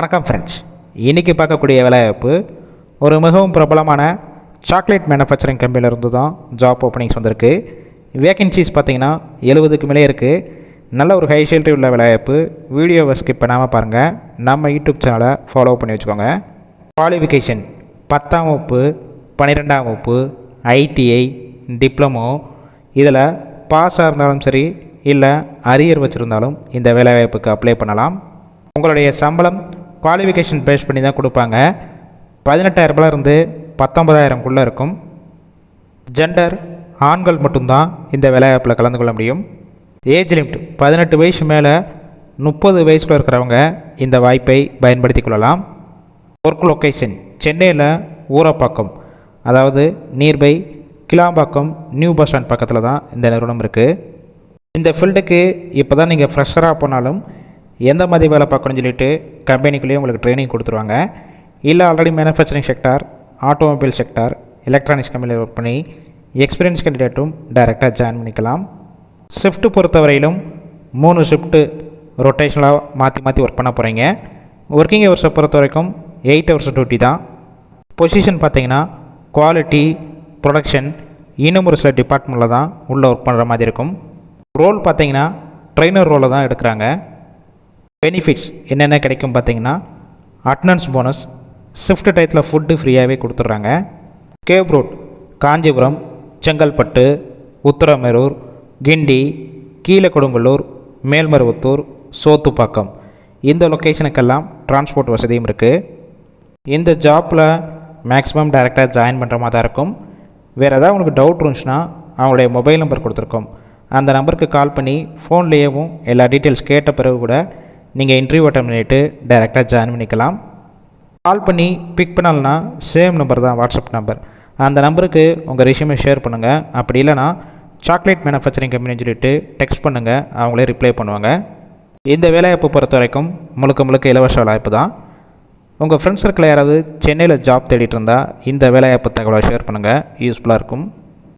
வணக்கம் ஃப்ரெண்ட்ஸ் இன்றைக்கி பார்க்கக்கூடிய வேலைவாய்ப்பு ஒரு மிகவும் பிரபலமான சாக்லேட் மேனுஃபேக்சரிங் கம்பெனியிலேருந்து தான் ஜாப் ஓப்பனிங்ஸ் வந்திருக்கு. வேகன்சிஸ் பார்த்தீங்கன்னா எழுபதுக்கு மேலே இருக்குது நல்ல ஒரு ஹை சேலரி உள்ள வேலைவாய்ப்பு. வீடியோவை ஸ்கிப் பண்ணாமல் பாருங்கள் நம்ம யூடியூப் சேனலை ஃபாலோ பண்ணி வச்சுக்கோங்க. குவாலிஃபிகேஷன் பத்தாம் வகுப்பு பன்னிரெண்டாம் வகுப்பு ஐடிஐ டிப்ளமோ இதில் பாஸாக இருந்தாலும் சரி இல்லை அரியர் வச்சுருந்தாலும் இந்த வேலைவாய்ப்புக்கு அப்ளை பண்ணலாம். உங்களுடைய சம்பளம் குவாலிஃபிகேஷன் பேஸ் பண்ணி தான் கொடுப்பாங்க. பதினெட்டாயிரரூபாயிலிருந்து இருந்து பத்தொன்பதாயிரம்குள்ளே இருக்கும். ஜெண்டர் ஆண்கள் மட்டும்தான் இந்த வேலைவாய்ப்பில் கலந்து கொள்ள முடியும். ஏஜ் லிமிட் பதினெட்டு வயசு மேலே முப்பது வயசுக்குள்ள இருக்கிறவங்க இந்த வாய்ப்பை பயன்படுத்தி கொள்ளலாம். ஒர்க் லொக்கேஷன் சென்னையில் ஊரப்பாக்கம் அதாவது nearby Kilambakkam new bus stand பக்கத்தில் தான் இந்த நிறுவனம் இருக்குது இந்த ஃபீல்டுக்கு இப்போ தான் நீங்கள் ஃப்ரெஷராக போனாலும் எந்த மாதிரி வேலை பார்க்கணும்னு சொல்லிட்டு கம்பெனிக்குள்ளேயே உங்களுக்கு ட்ரைனிங் கொடுத்துருவாங்க. இல்லை already manufacturing sector automobile sector electronics கம்பெனியில் ஒர்க் பண்ணி எக்ஸ்பீரியன்ஸ் கேண்டிடேட்டும் டைரெக்டாக ஜாயின் பண்ணிக்கலாம். ஷிஃப்ட்டு பொறுத்தவரையிலும் மூணு ஷிஃப்ட்டு ரொட்டேஷனலாக மாற்றி மாற்றி ஒர்க் பண்ண போகிறீங்க ஒர்க்கிங் ஹவர்ஸை பொறுத்த வரைக்கும் எயிட் ஹவர்ஸ் டியூட்டி தான். பொசிஷன் பார்த்தீங்கன்னா குவாலிட்டி ப்ரொடக்ஷன் இன்னும் ஒரு சில டிபார்ட்மெண்ட்டில் தான் உள்ளே ஒர்க் பண்ணுற மாதிரி இருக்கும். ரோல் பார்த்தீங்கன்னா ட்ரெயினர் ரோலை தான் எடுக்கிறாங்க. பெனிஃபிட்ஸ் என்னென்ன கிடைக்கும் பார்த்தீங்கன்னா அட்டனன்ஸ் போனஸ் ஷிஃப்ட் டயத்தில் ஃபுட்டு ஃப்ரீயாகவே கொடுத்துட்றாங்க. Cab road Kanchipuram Chengalpattu Uthiramerur Guindy Keezhakodungalur Melmaruvathur Sothupakkam. இந்த லொக்கேஷனுக்கெல்லாம் டிரான்ஸ்போர்ட் வசதியும் இருக்குது இந்த ஜாப்பில் மேக்ஸிமம் டைரெக்டாக ஜாயின் பண்ணுற மாதிரி தான் இருக்கும். வேறு ஏதாவது உங்களுக்கு டவுட் இருந்துச்சுன்னா அவங்களுடைய மொபைல் நம்பர் கொடுத்துருக்கோம். அந்த நம்பருக்கு கால் பண்ணி ஃபோன்லேயேவும் எல்லா டீட்டெயில்ஸ் கேட்ட பிறகு கூட நீங்கள் இன்டர்வியூ அட்டன் பண்ணிவிட்டு டைரெக்டாக ஜாயின் பண்ணிக்கலாம். கால் பண்ணி பிக் பண்ணலனா சேம் நம்பர் தான் வாட்ஸ்அப் நம்பர் அந்த நம்பருக்கு உங்கள் ரெஷ்யூமை ஷேர் பண்ணுங்கள் அப்படி இல்லைனா சாக்லேட் மேனுஃபேக்சரிங் கம்பெனின்னு சொல்லிட்டு டெக்ஸ்ட் பண்ணுங்கள் அவங்களே ரிப்ளை பண்ணுவாங்க. இந்த வேலைவாய்ப்பு பொறுத்த வரைக்கும் முழுக்க முழுக்க இலவச வாய்ப்பு தான். உங்கள் ஃப்ரெண்ட்ஸ் சர்க்கிள் யாராவது சென்னையில் ஜாப் தேடிட்டு இருந்தால் இந்த வேலைவாய்ப்பு தகவலை ஷேர் பண்ணுங்கள் யூஸ்ஃபுல்லாக இருக்கும்.